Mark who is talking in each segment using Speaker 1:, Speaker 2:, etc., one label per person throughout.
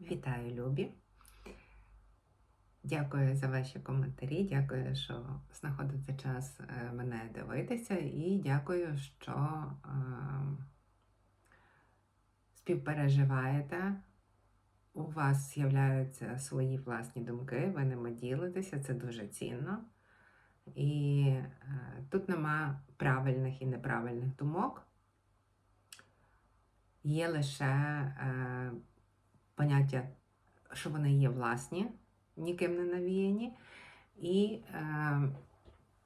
Speaker 1: Вітаю, Любі. Дякую за ваші коментарі. Дякую, що знаходите час е, мене дивитися, і дякую, що е, співпереживаєте. У вас з'являються свої власні думки, ви ними ділитеся, це дуже цінно. І е, тут нема правильних і неправильних думок. Є лише е, поняття, що вони є власні, ніким не навіяні. І е,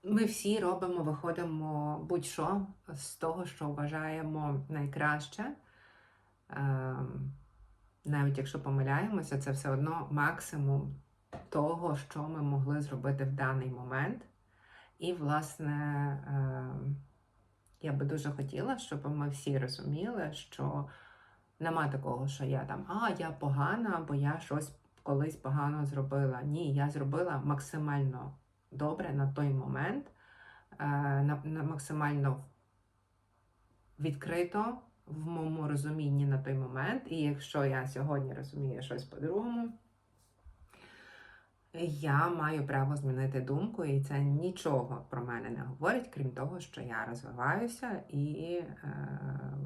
Speaker 1: ми всі робимо, виходимо будь-що з того, що вважаємо найкраще. Е, навіть якщо помиляємося, це все одно максимум того, що ми могли зробити в даний момент. І, власне, е, я би дуже хотіла, щоб ми всі розуміли, що нема такого, що я там, а я погана, бо я щось колись погано зробила. Ні, я зробила максимально добре на той момент, е, на, на максимально відкрито в моєму розумінні на той момент. І якщо я сьогодні розумію щось по-другому, я маю право змінити думку, і це нічого про мене не говорить, крім того, що я розвиваюся і е,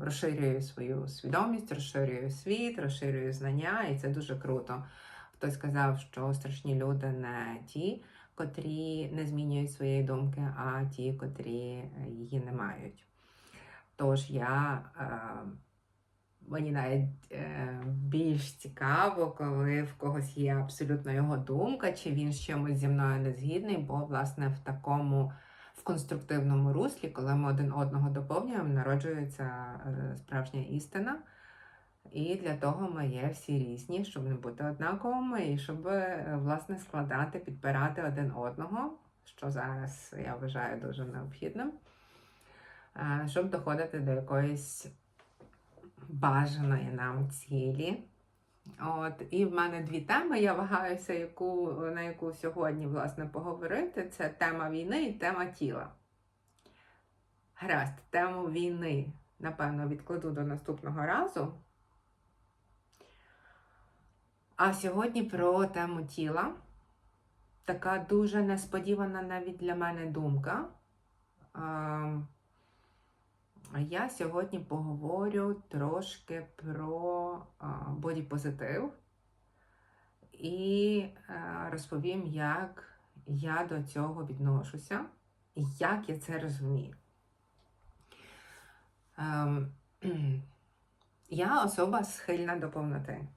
Speaker 1: розширюю свою свідомість, розширюю світ, розширюю знання, і це дуже круто. Хтось сказав, що страшні люди не ті, котрі не змінюють своєї думки, а ті, котрі її не мають. Тож я. Е, Мені навіть е, більш цікаво, коли в когось є абсолютно його думка, чи він з чимось зі мною не згідний, бо, власне, в такому в конструктивному руслі, коли ми один одного доповнюємо, народжується е, справжня істина. І для того ми є всі різні, щоб не бути однаковими, і щоб е, власне складати, підпирати один одного, що зараз я вважаю дуже необхідним, е, щоб доходити до якоїсь бажаної нам цілі. От, І в мене дві теми. Я вагаюся, яку, на яку сьогодні власне, поговорити. Це тема війни і тема тіла. Гаразд, тему війни, напевно, відкладу до наступного разу. А сьогодні про тему тіла. Така дуже несподівана навіть для мене думка. Я сьогодні поговорю трошки про бодіпозитив і е, розповім, як я до цього відношуся і як я це розумію. Ем, я особа схильна до повноти.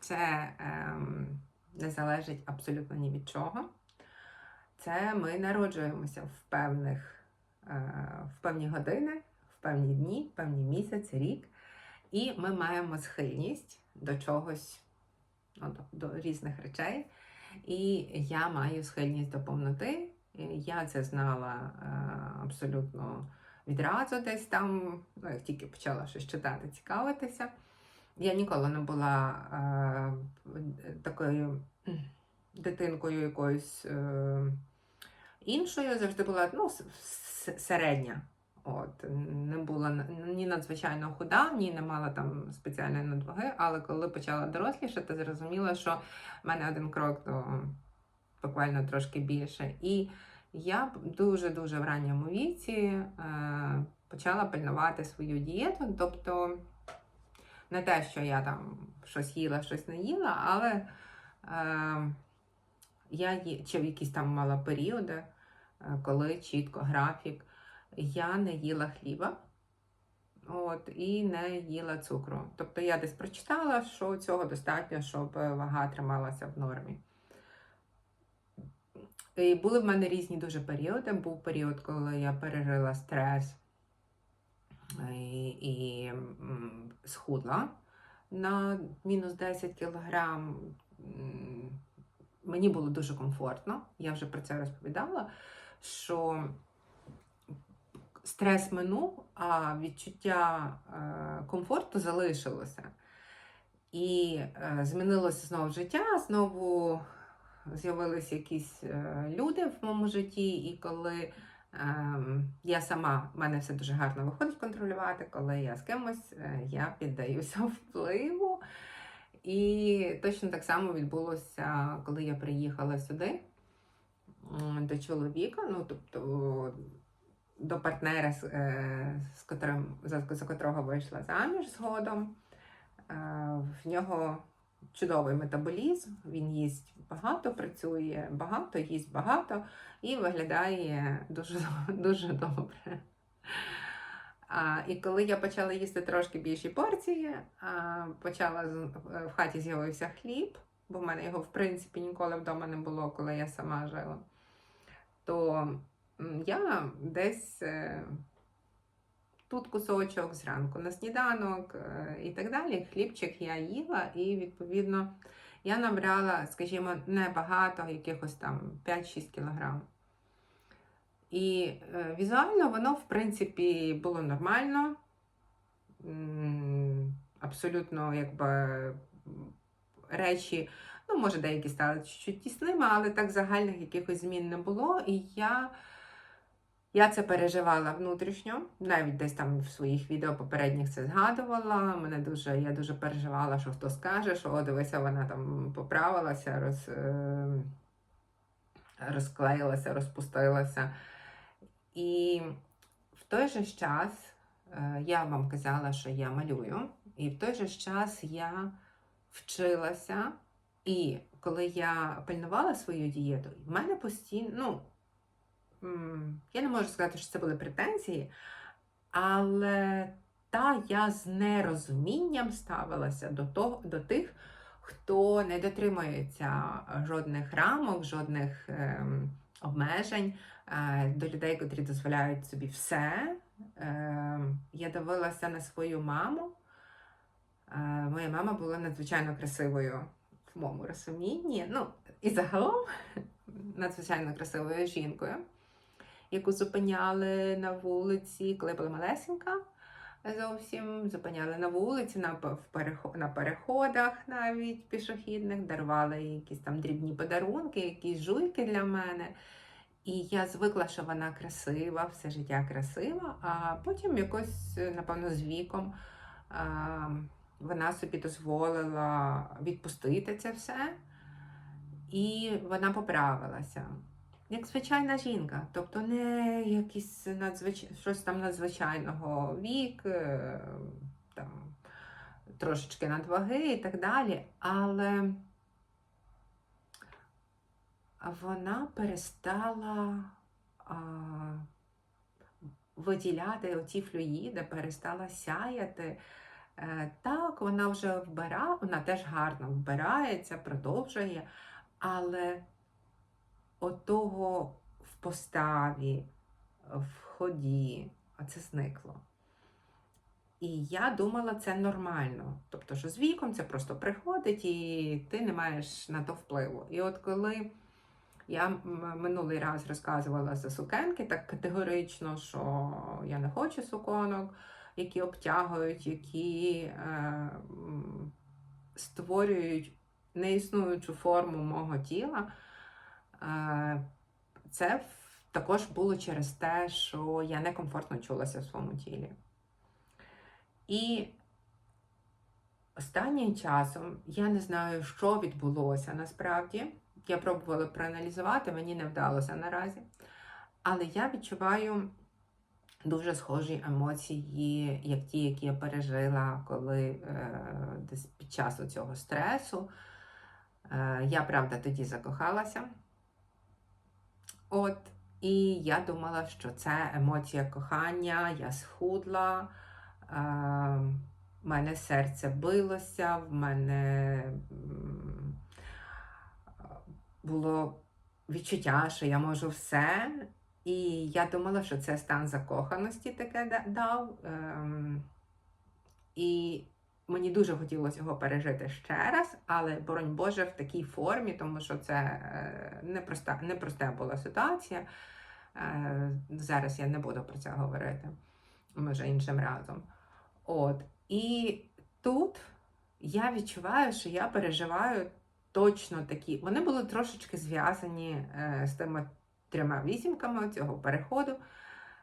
Speaker 1: Це ем, не залежить абсолютно ні від чого. Це ми народжуємося в певних в певні години, в певні дні, в певні місяці, рік. І ми маємо схильність до чогось, ну, до, до різних речей. І я маю схильність до повноти. Я це знала е, абсолютно відразу десь там, ну, як тільки почала щось читати, цікавитися. Я ніколи не була е, такою дитинкою якоюсь е, іншою, завжди була ну, середня. От, Не була ні надзвичайно худа, ні не мала там спеціальної надваги, але коли почала дорослішати, зрозуміла, що в мене один крок до буквально трошки більше. І я дуже-дуже в ранньому віці е, почала пильнувати свою дієту. Тобто не те, що я там щось їла, щось не їла, але е, я чи в якісь там мала періоди. Е, коли чітко графік. Я не їла хліба от, і не їла цукру. Тобто я десь прочитала, що цього достатньо, щоб вага трималася в нормі. І були в мене різні дуже періоди. Був період, коли я пережила стрес і, і схудла на мінус 10 кілограм. Мені було дуже комфортно, я вже про це розповідала що стрес минув, а відчуття е, комфорту залишилося. І е, змінилося знову життя, знову з'явилися якісь е, люди в моєму житті, і коли я сама, в мене все дуже гарно виходить контролювати, коли я з кимось, я піддаюся впливу. І точно так само відбулося, коли я приїхала сюди до чоловіка, ну тобто до партнера, з, е, з котрим, за, за котрого вийшла заміж згодом. Е, В нього чудовий метаболізм, він їсть багато, працює багато, їсть багато і виглядає дуже, дуже добре. А, і коли я почала їсти трошки більші порції, а, почала з- в хаті з'явився хліб, бо в мене його в принципі ніколи вдома не було, коли я сама жила. То я десь е, тут кусочок зранку на сніданок е, і так далі. Хлібчик я їла, і відповідно я набрала, скажімо, небагато, якихось там 5-6 кілограм. І е, візуально воно, в принципі, було нормально. Абсолютно, якби речі, ну, може, деякі стали чуть-чуть тісними, але так загальних якихось змін не було. І я, я це переживала внутрішньо, навіть десь там в своїх відео попередніх це згадувала. Мене дуже, я дуже переживала, що хто скаже, що о, дивися, вона там поправилася, роз, е, розклеїлася, розпустилася. І в той же час е, я вам казала, що я малюю, і в той же час я вчилася. І коли я пильнувала свою дієту, в мене постійно, ну, я не можу сказати, що це були претензії, але та я з нерозумінням ставилася до, того, до тих, хто не дотримується жодних рамок, жодних ем, обмежень, до людей, котрі дозволяють собі все. Е, я дивилася на свою маму. Е, моя мама була надзвичайно красивою в моєму розумінні. Ну, і загалом надзвичайно красивою жінкою, яку зупиняли на вулиці, коли була малесенька. Зовсім зупиняли на вулиці, на, на переходах навіть пішохідних, дарували якісь там дрібні подарунки, якісь жуйки для мене. І я звикла, що вона красива, все життя красива, а потім якось, е, напевно, з віком вона собі дозволила відпустити це все, і вона поправилася. Як звичайна жінка, тобто не якийсь надзвич... щось там надзвичайного вік, е, там, трошечки надваги і так далі, але вона перестала а, виділяти оті флюїди, перестала сяяти. Е, Так, вона вже вбирає, вона теж гарно вбирається, продовжує, але отого в поставі, в ході, це зникло. І я думала, це нормально. Тобто, що з віком це просто приходить, і ти не маєш на то впливу. І от коли я минулий раз розказувала за сукенки так категорично, що я не хочу суконок, які обтягують, які е, створюють неіснуючу форму мого тіла. Е, це також було через те, що я некомфортно чулася в своєму тілі. І останнім часом я не знаю, що відбулося насправді. Я пробувала проаналізувати, мені не вдалося наразі. Але я відчуваю дуже схожі емоції, як ті, які я пережила, коли е, десь під час цього стресу. Е, я, правда, тоді закохалася. От, і я думала, що це емоція кохання, я схудла, е, в мене серце билося, в мене було відчуття, що я можу все. І я думала, що це стан закоханості таке дав. Ем, і мені дуже хотілося його пережити ще раз, але, боронь Боже, в такій формі, тому що це е, непроста, непроста була ситуація. Е, зараз я не буду про це говорити, може іншим разом. От. І тут я відчуваю, що я переживаю точно такі. Вони були трошечки зв'язані е, з тими трьома вісімками цього переходу.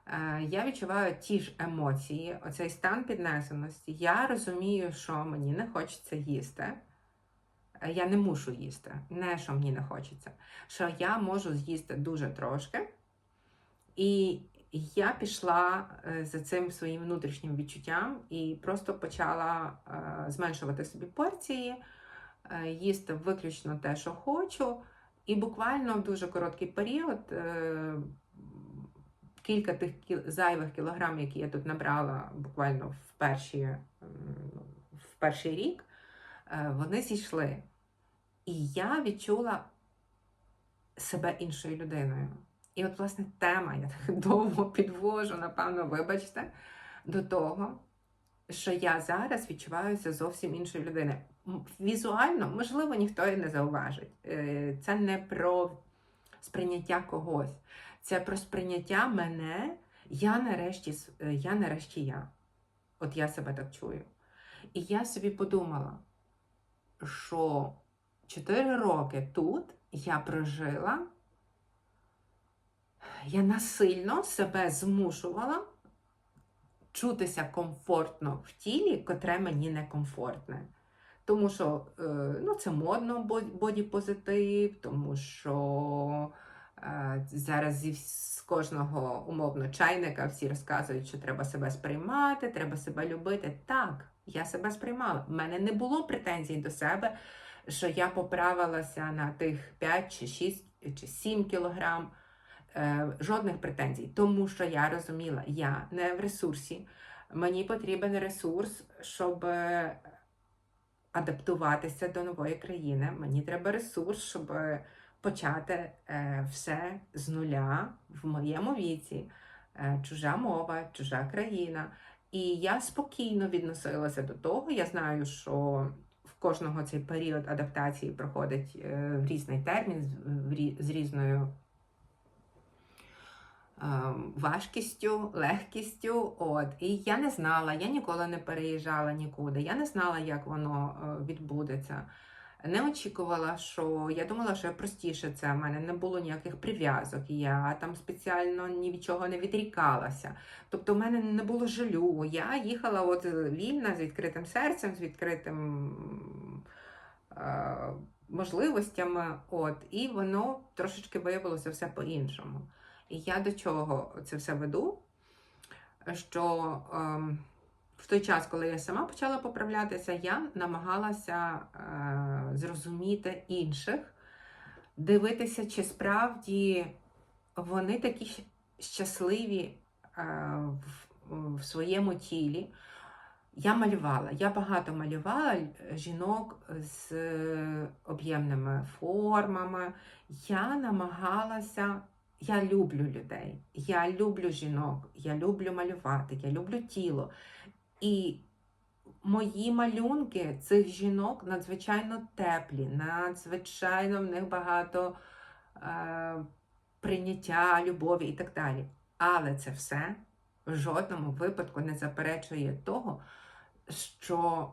Speaker 1: Е, я відчуваю ті ж емоції, оцей стан піднесеності. Я розумію, що мені не хочеться їсти. е, я не мушу їсти, не що мені не хочеться, що я можу з'їсти дуже трошки. І я пішла за цим своїм внутрішнім відчуттям і просто почала зменшувати собі порції, їсти виключно те, що хочу. І буквально в дуже короткий період е, кілька тих зайвих кілограм, які я тут набрала буквально в, перші, в перший рік, е, вони зійшли. І я відчула себе іншою людиною. І от, власне, тема, я так довго підвожу, напевно, вибачте, до того, що я зараз відчуваюся зовсім іншою людиною. Візуально, можливо, ніхто і не зауважить. Е, Це не про сприйняття когось, це про сприйняття мене. Я нарешті, е, я нарешті я. От я себе так чую. І я собі подумала, що 4 роки тут я прожила, я насильно себе змушувала чутися комфортно в тілі, котре мені некомфортне. Тому що е, ну, це модно бодіпозитив, тому що е, зараз з кожного умовно чайника всі розказують, що треба себе сприймати, треба себе любити. Так, я себе сприймала. У мене не було претензій до себе, що я поправилася на тих 5 чи 6 чи 7 кілограм. Е, жодних претензій, тому що я розуміла, я не в ресурсі. Мені потрібен ресурс, щоб адаптуватися до нової країни. Мені треба ресурс, щоб е, почати е, все з нуля в моєму віці. Е, чужа мова, чужа країна. І я спокійно відносилася до того. Я знаю, що в кожного цей період адаптації проходить в різний термін, з- різною важкістю, легкістю. От. І я не знала, я ніколи не переїжджала нікуди, я не знала, як воно е, відбудеться. Не очікувала, що я думала, що простіше це. в мене не було ніяких прив'язок, я там спеціально ні від чого не відрікалася. Тобто, в мене не було жалю. Я їхала от вільна з відкритим серцем, з відкритим е, можливостями. От, і воно трошечки виявилося все по-іншому. І я до чого це все веду? Що ем, в той час, коли я сама почала поправлятися, я намагалася е, зрозуміти інших, дивитися, чи справді вони такі щасливі е, в, в своєму тілі. Я малювала, я багато малювала жінок з е, об'ємними формами. Я намагалася я люблю людей, я люблю жінок, я люблю малювати, я люблю тіло. І мої малюнки цих жінок надзвичайно теплі, надзвичайно в них багато е, прийняття, любові і так далі. Але це все в жодному випадку не заперечує того, що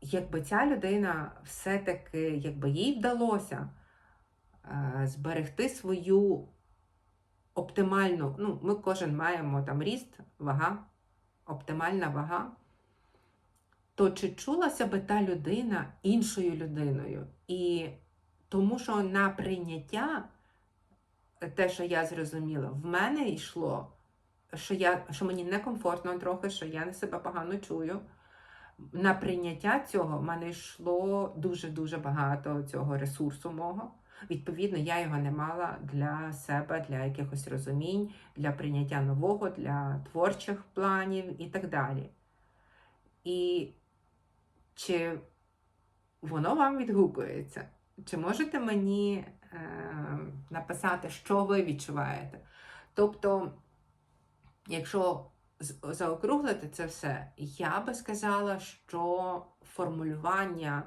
Speaker 1: якби ця людина все-таки, якби їй вдалося зберегти свою оптимальну, ну, ми кожен маємо там ріст, вага, оптимальна вага, то чи чулася би та людина іншою людиною? І тому що на прийняття, те, що я зрозуміла, в мене йшло, що, я, що мені некомфортно трохи, що я себе погано чую. На прийняття цього в мене йшло дуже-дуже багато цього ресурсу мого. Відповідно, я його не мала для себе, для якихось розумінь, для прийняття нового, для творчих планів і так далі. І чи воно вам відгукується? Чи можете мені е, написати, що ви відчуваєте? Тобто, якщо заокруглити це все, я би сказала, що формулювання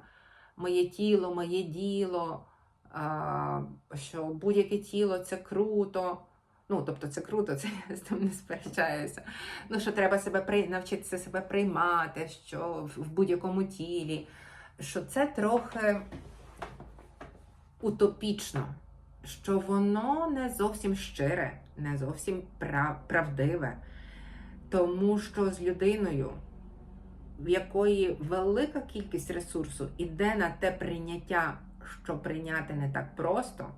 Speaker 1: моє тіло, моє діло, що будь-яке тіло це круто. Ну, тобто це круто, це я з тим не сперечаюся. Ну, що треба себе при... навчитися себе приймати, що в будь-якому тілі, що це трохи утопічно, що воно не зовсім щире, не зовсім прав... правдиве. Тому що з людиною, в якої велика кількість ресурсу іде на те прийняття, що прийняти не так просто.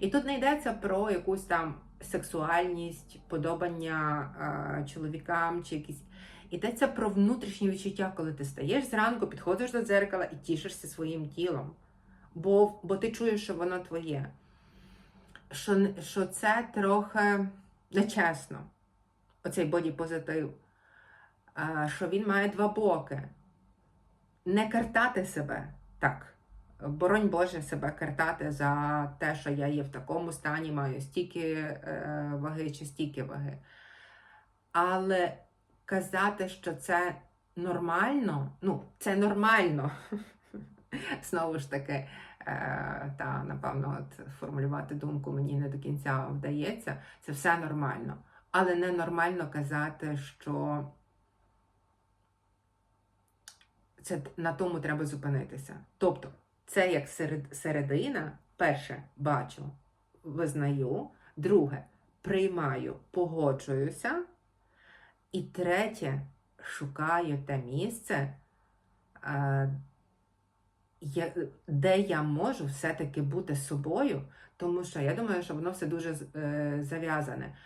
Speaker 1: І тут не йдеться про якусь там сексуальність, подобання е, чоловікам чи якісь. Йдеться про внутрішні відчуття, коли ти стаєш зранку, підходиш до дзеркала і тішишся своїм тілом. Бо, бо ти чуєш, що воно твоє. Що, що це трохи нечесно, оцей бодіпозитив. А, що він має два боки. Не картати себе так. Боронь Боже себе картати за те, що я є в такому стані, маю стільки е, ваги чи стільки ваги. Але казати, що це нормально, ну, це нормально. Знову ж таки, е, та, напевно, от формулювати думку мені не до кінця вдається. Це все нормально. Але ненормально казати, що це на тому треба зупинитися. Тобто, це як серед, середина, перше, бачу, визнаю, друге, приймаю, погоджуюся. І третє, шукаю те місце, е, де я можу все-таки бути собою, тому що я думаю, що воно все дуже е, зав'язане.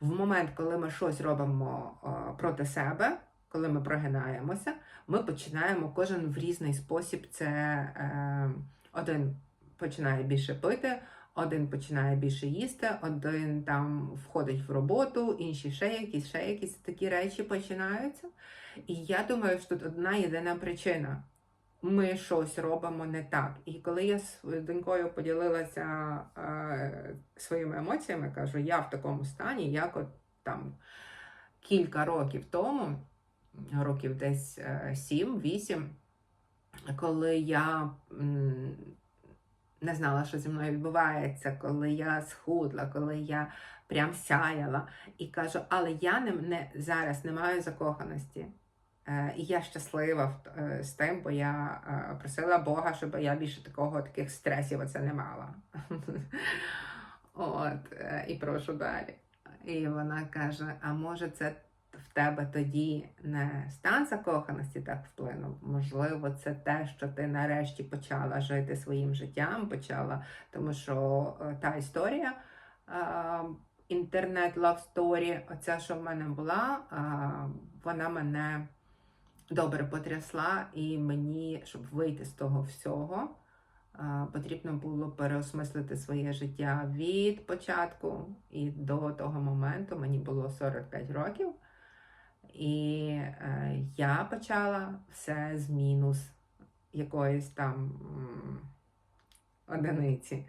Speaker 1: В момент, коли ми щось робимо е, проти себе, коли ми прогинаємося, ми починаємо кожен в різний спосіб. Це е, один починає більше пити, один починає більше їсти, один там входить в роботу, інші ще якісь, ще якісь такі речі починаються. І я думаю, що тут одна єдина причина. Ми щось робимо не так. І коли я з донькою поділилася е, своїми емоціями, кажу, я в такому стані, як от там кілька років тому, років десь 7-8, коли я не знала, що зі мною відбувається, коли я схудла, коли я прям сяяла. І кажу, але я не, не зараз не маю закоханості. Е, І я щаслива е, з тим, бо я е, просила Бога, щоб я більше такого таких стресів оце не мала. От, е, і прошу далі. І вона каже: а може, це в тебе тоді не стан закоханості так вплинув? Можливо, це те, що ти нарешті почала жити своїм життям, почала, тому що е, та історія. е, Інтернет love story, оця, що в мене була, е, вона мене добре потрясла, і мені, щоб вийти з того всього, потрібно було переосмислити своє життя від початку і до того моменту мені було 45 років. І е, я почала все з мінус якоїсь там одиниці.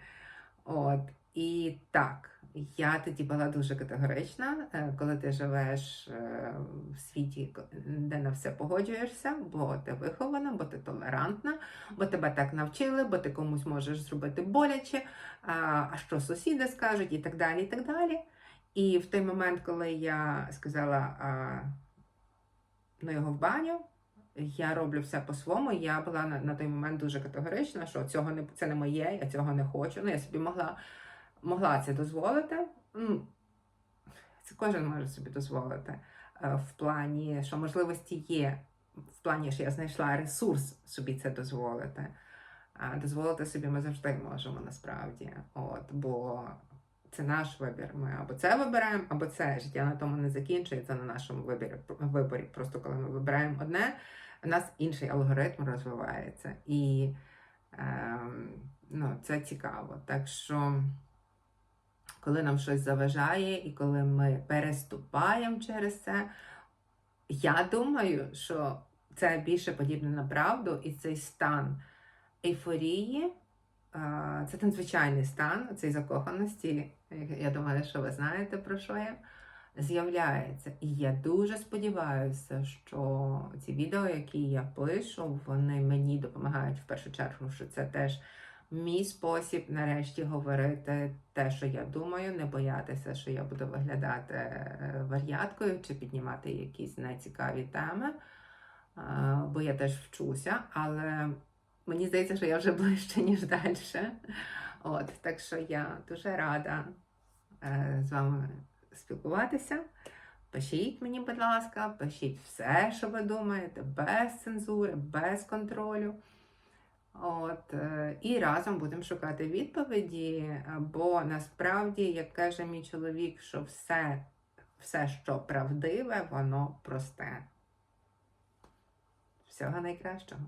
Speaker 1: От. І так, я тоді була дуже категорична, е, коли ти живеш е, в світі, де на все погоджуєшся, бо ти вихована, бо ти толерантна, бо тебе так навчили, бо ти комусь можеш зробити боляче, а, що сусіди скажуть, і так далі. І так далі. І в той момент, коли я сказала ну його в баню, я роблю все по-своєму. Я була на, на той момент дуже категорична, що цього не це не моє, я цього не хочу. Ну, я собі могла, могла це дозволити. Це кожен може собі дозволити е, в плані, що можливості є, в плані, що я знайшла ресурс собі це дозволити. А дозволити собі ми завжди можемо насправді. От, бо це наш вибір. Ми або це вибираємо, або це життя на тому не закінчується на нашому виборі. виборі. Просто коли ми вибираємо одне, у нас інший алгоритм розвивається. І ем, ну, це цікаво. Так що, коли нам щось заважає, і коли ми переступаємо через це, я думаю, що це більше подібне на правду, і цей стан ейфорії. Це надзвичайний стан цієї закоханості. Я думаю, що ви знаєте про що я. З'являється. І я дуже сподіваюся, що ці відео, які я пишу, вони мені допомагають в першу чергу, що це теж мій спосіб нарешті говорити те, що я думаю, не боятися, що я буду виглядати е, вар'яткою чи піднімати якісь нецікаві теми. Бо я теж вчуся, але мені здається, що я вже ближче, ніж далі. От, так що я дуже рада е, з вами спілкуватися. Пишіть мені, будь ласка, пишіть все, що ви думаєте, без цензури, без контролю. От, е, і разом будемо шукати відповіді, бо насправді, як каже мій чоловік, що все, все, що правдиве, воно просте. Всього найкращого.